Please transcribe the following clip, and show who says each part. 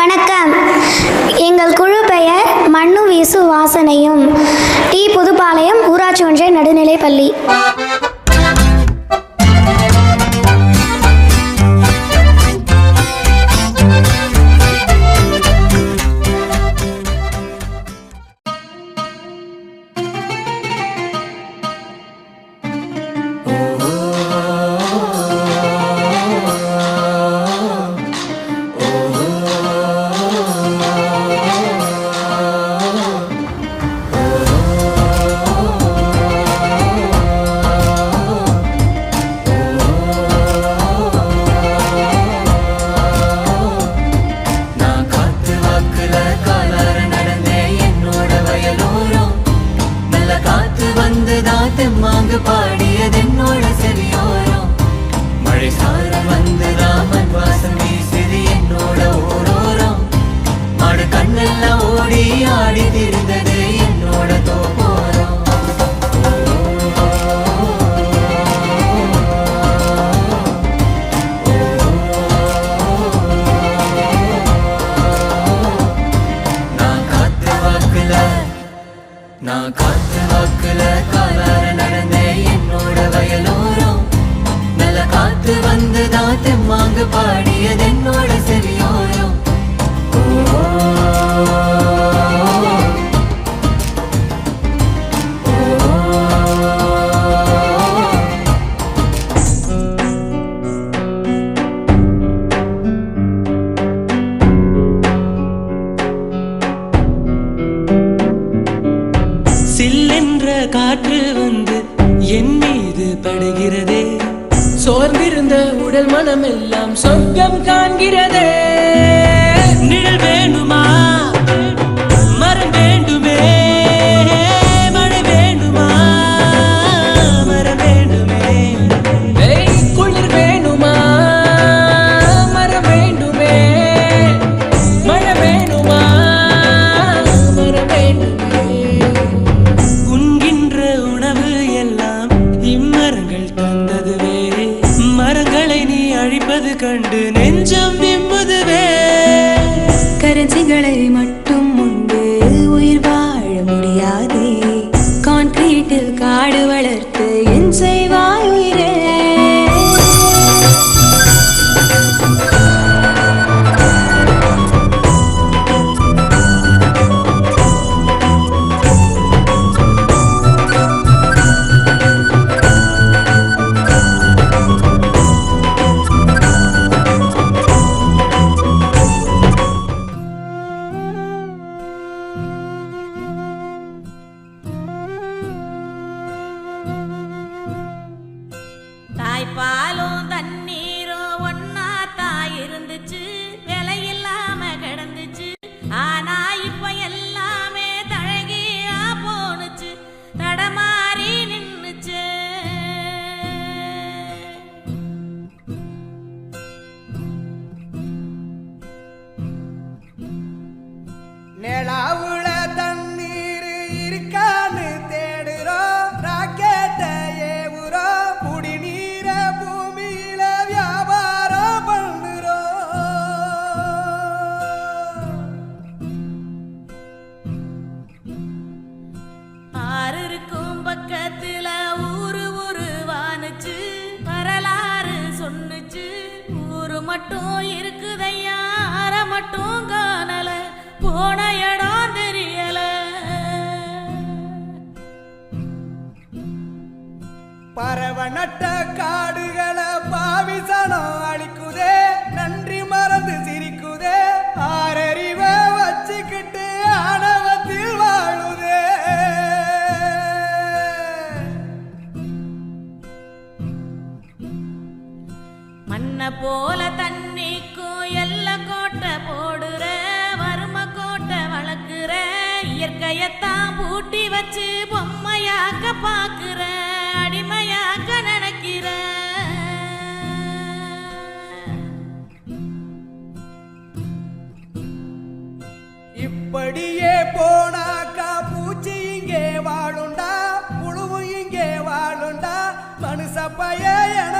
Speaker 1: வணக்கம். எங்கள் குழு பெயர் மண்ணு வீசு வாசனையும் டி. புதுப்பாளையம் ஊராட்சி ஒன்றிய நடுநிலைப்பள்ளி.
Speaker 2: வந்துதான் தெம்மாங்கு பாடியது என்னோட செவியோரம். மழை சேர்ந்து பாடியது என்னோட செவியோரம்
Speaker 3: காற்று வந்து என் மீது படுகிறதே. சோர்ந்திருந்த எங்கள் மனமெல்லாம் சொர்க்கம் காண்கிறதே. நிழல்
Speaker 4: சொன்னுச்சு ஊரு மட்டும் இருக்குதையா? அற மட்டும் காணல. போன இடம் தெரியல.
Speaker 5: பறவை நட்ட காடுகளை பாவிசனம் அழிக்குதே.
Speaker 4: போல தண்ணிக்கும் எல்ல கோட்டை போடுற வறும கோட்டை வளர்க்குற இயற்கையத்தான் பூட்டி வச்சு பொம்மையாக்க பாக்குற அடிமையாக்க நினைக்கிற.
Speaker 5: இப்படியே போனாக்கா பூச்சி இங்கே வாழுண்டா புழுவும் இங்கே வாழுண்டா மனுஷ என